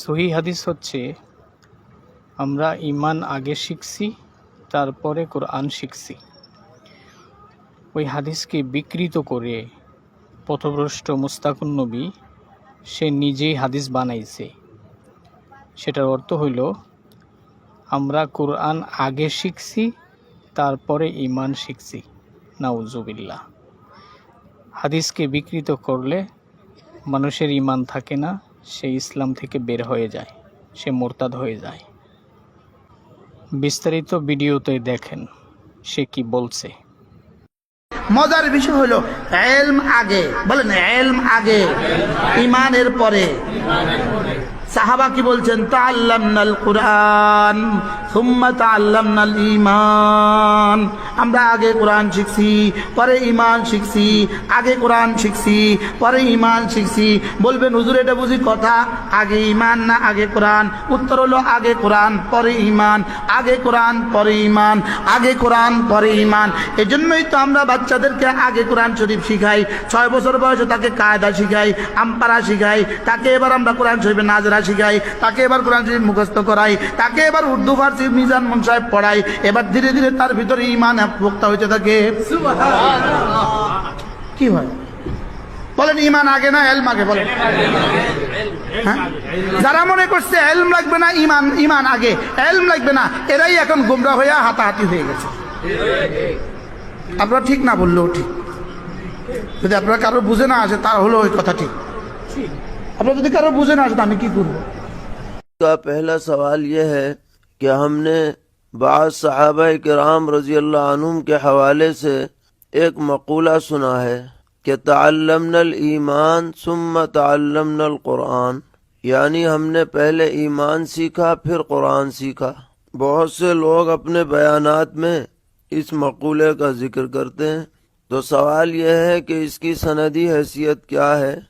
সহি হাদিস হচ্ছে, আমরা ইমান আগে শিখছি, তারপরে কোরআন শিখছি। ওই হাদিসকে বিকৃত করে পথভ্রষ্ট মুস্তাকুন নবী, সে নিজেই হাদিস বানাইছে। সেটার অর্থ হইল, আমরা কোরআন আগে শিখছি, তারপরে ইমান শিখছি। নাউজুবিল্লাহ। হাদিসকে বিকৃত করলে মানুষের ইমান থাকে না সে ইসলাম থেকে বের হয়ে যায়, সে মোরতাদ হয়ে যায়। বিস্তারিত ভিডিওতে দেখেন সে কি বলছে। মজার বিষয় হলো, এলম আগে, বলেন এলম আগে, ইমানের পরে। সাহাবা কি বলছেন? তাল্লামনাল কোরআন, সুম্মা তাল্লামনাল ইমান আমরা আগে কোরআন শিখছি, পরে ইমান শিখছি, আগে কোরআন শিখছি, পরে ইমান শিখছি। বলবেন, হুজুর, এটা বুঝি কথা? আগে ইমান না আগে কোরআন? উত্তর হলো, আগে কোরআন, পরে ইমান আগে কোরআন, পরে ইমান আগে কোরআন, পরে ইমান এজন্যই তো আমরা বাচ্চাদেরকে আগে কোরআন শরীফ শিখাই। ছয় বছর বয়সে তাকে কায়দা শিখাই আমপারা শিখাই। তাকে এবার আমরা কোরআন শরীফে নাজরা শিখাই তাকে এবার কোরআন শরীফ মুখস্থ করাই তাকে এবার উর্দু ফার্সি মিজান মন সাহেব পড়াই এবার ধীরে ধীরে তার ভিতরে ইমান পোক্তা হইতে থাকে। কি হয়? বলেন ইমান আগে না এলম আগে? বলেন। হ্যাঁ? যারা মনে করছে এলম লাগবে না ইমান ইমান আগে এলম লাগবে না এরাই এখন গুমরা হইয়া হাতাহাতি হয়ে গেছে। আপনারা ঠিক না বললেও ঠিক। যদি আপনারা কারও বুঝে না আসে তার হলো ওই কথা ঠিক। আপনারা تو دیکھا বুঝে بوزے আসেন میں کی کرو کا پہلا سوال یہ ہے کہ ہم نے بعض صحابہ کرام رضی اللہ عنہم کے حوالے سے ایک مقولہ سنا ہے کہ تعلمنا الایمان ثم تعلمنا القرآن۔ یعنی ہم نے پہلے ایمان سیکھا، پھر قرآن سیکھا۔ بہت سے لوگ اپنے بیانات میں اس مقولے کا ذکر کرتے ہیں۔ تو سوال یہ ہے کہ اس کی سندی حیثیت کیا ہے؟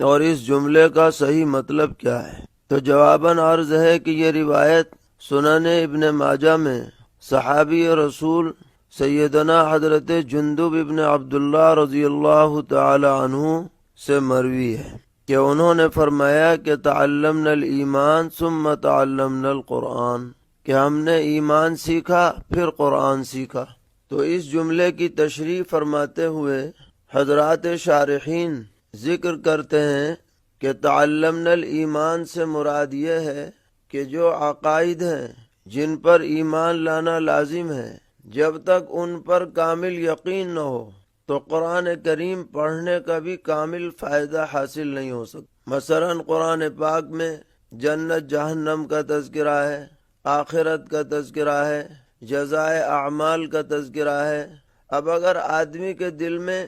اور اس جملے کا صحیح مطلب کیا ہے؟ تو جواباً عرض ہے کہ یہ روایت سنن ابن ماجہ میں صحابی رسول سیدنا حضرت جندب ابن عبداللہ رضی اللہ تعالی عنہ سے مروی ہے کہ انہوں نے فرمایا کہ تعلمنا الایمان ثم تعلمنا القرآن، کہ ہم نے ایمان سیکھا پھر قرآن سیکھا۔ تو اس جملے کی تشریح فرماتے ہوئے حضرات شارحین ذکر کرتے ہیں کہ تعلمن الایمان سے مراد یہ ہے کہ جو عقائد ہیں، جن پر ایمان لانا لازم ہے، جب تک ان پر کامل یقین نہ ہو، تو قرآن کریم پڑھنے کا بھی کامل فائدہ حاصل نہیں ہو سکتا۔ مثلا قرآن پاک میں جنت جہنم کا تذکرہ ہے، آخرت کا تذکرہ ہے، جزائے اعمال کا تذکرہ ہے۔ اب اگر آدمی کے دل میں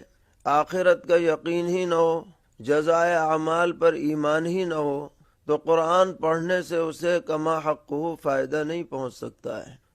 آخرت کا یقین ہی نہ ہو، جزائے اعمال پر ایمان ہی نہ ہو، تو قرآن پڑھنے سے اسے کما حق فائدہ نہیں پہنچ سکتا ہے۔